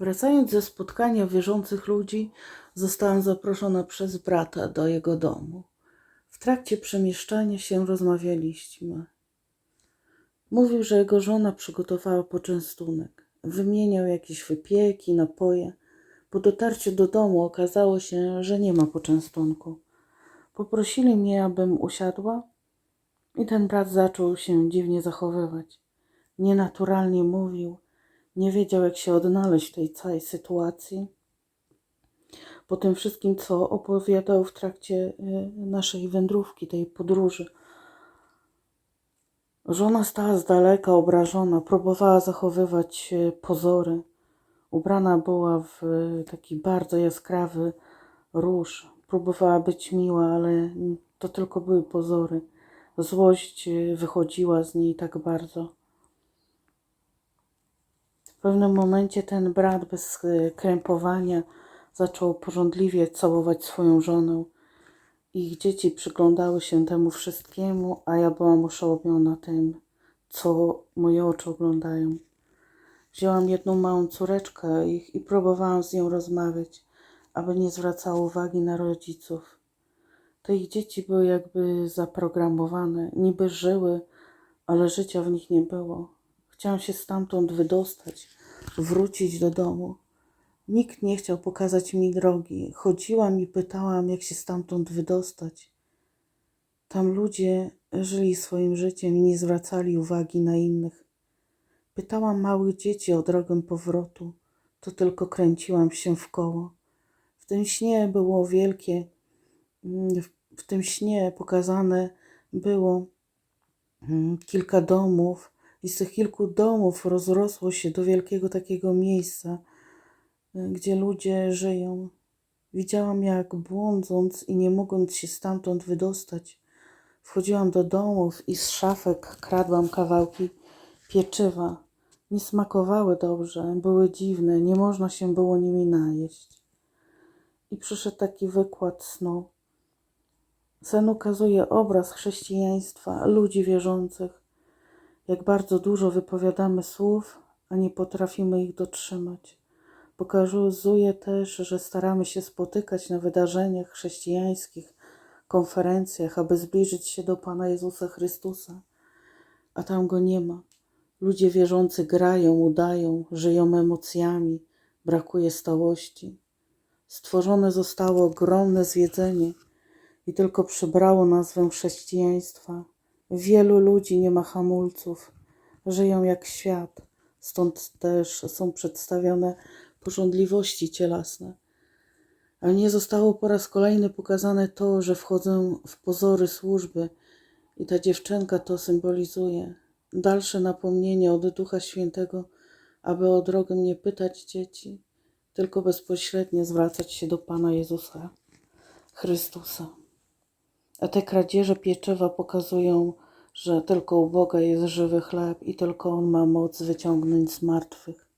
Wracając ze spotkania wierzących ludzi, zostałam zaproszona przez brata do jego domu. W trakcie przemieszczania się rozmawialiśmy. Mówił, że jego żona przygotowała poczęstunek. Wymieniał jakieś wypieki, napoje. Po dotarciu do domu okazało się, że nie ma poczęstunku. Poprosili mnie, abym usiadła, i ten brat zaczął się dziwnie zachowywać. Nienaturalnie mówił, nie wiedział, jak się odnaleźć w tej całej sytuacji. Po tym wszystkim, co opowiadał w trakcie y, naszej wędrówki, tej podróży. Żona stała z daleka, obrażona, próbowała zachowywać e, pozory. Ubrana była w e, taki bardzo jaskrawy róż. Próbowała być miła, ale to tylko były pozory. Złość wychodziła z niej tak bardzo. W pewnym momencie ten brat bez e, krępowania zaczął porządliwie całować swoją żonę. Ich dzieci przyglądały się temu wszystkiemu, a ja byłam oszołomiona tym, co moje oczy oglądają. Wzięłam jedną małą córeczkę ich i próbowałam z nią rozmawiać, aby nie zwracała uwagi na rodziców. Te ich dzieci były jakby zaprogramowane, niby żyły, ale życia w nich nie było. Chciałam się stamtąd wydostać, wrócić do domu. Nikt nie chciał pokazać mi drogi. Chodziłam i pytałam, jak się stamtąd wydostać. Tam ludzie żyli swoim życiem i nie zwracali uwagi na innych. Pytałam małych dzieci o drogę powrotu, to tylko kręciłam się w koło. W tym śnie było wielkie, mm, w- tym śnie pokazane było mm, kilka domów i z tych kilku domów rozrosło się do wielkiego takiego miejsca, y, gdzie ludzie żyją. Widziałam, jak błądząc i nie mogąc się stamtąd wydostać, wchodziłam do domów i z szafek kradłam kawałki pieczywa. Nie smakowały dobrze, były dziwne, nie można się było nimi najeść. I przyszedł taki wykład snu. Sen ukazuje obraz chrześcijaństwa, ludzi wierzących, jak bardzo dużo wypowiadamy słów, a nie potrafimy ich dotrzymać. Pokazuje też, że staramy się spotykać na wydarzeniach chrześcijańskich, konferencjach, aby zbliżyć się do Pana Jezusa Chrystusa, a tam go nie ma. Ludzie wierzący grają, udają, żyją emocjami, brakuje stałości. Stworzone zostało ogromne zwiedzenie i tylko przybrało nazwę chrześcijaństwa. Wielu ludzi nie ma hamulców, żyją jak świat, stąd też są przedstawione porządliwości cielesne. A nie zostało po raz kolejny pokazane to, że wchodzę w pozory służby i ta dziewczynka to symbolizuje. Dalsze napomnienie od Ducha Świętego, aby o drogę nie pytać dzieci, tylko bezpośrednio zwracać się do Pana Jezusa Chrystusa. A te kradzieże pieczywa pokazują, że tylko u Boga jest żywy chleb i tylko On ma moc wyciągnąć z martwych.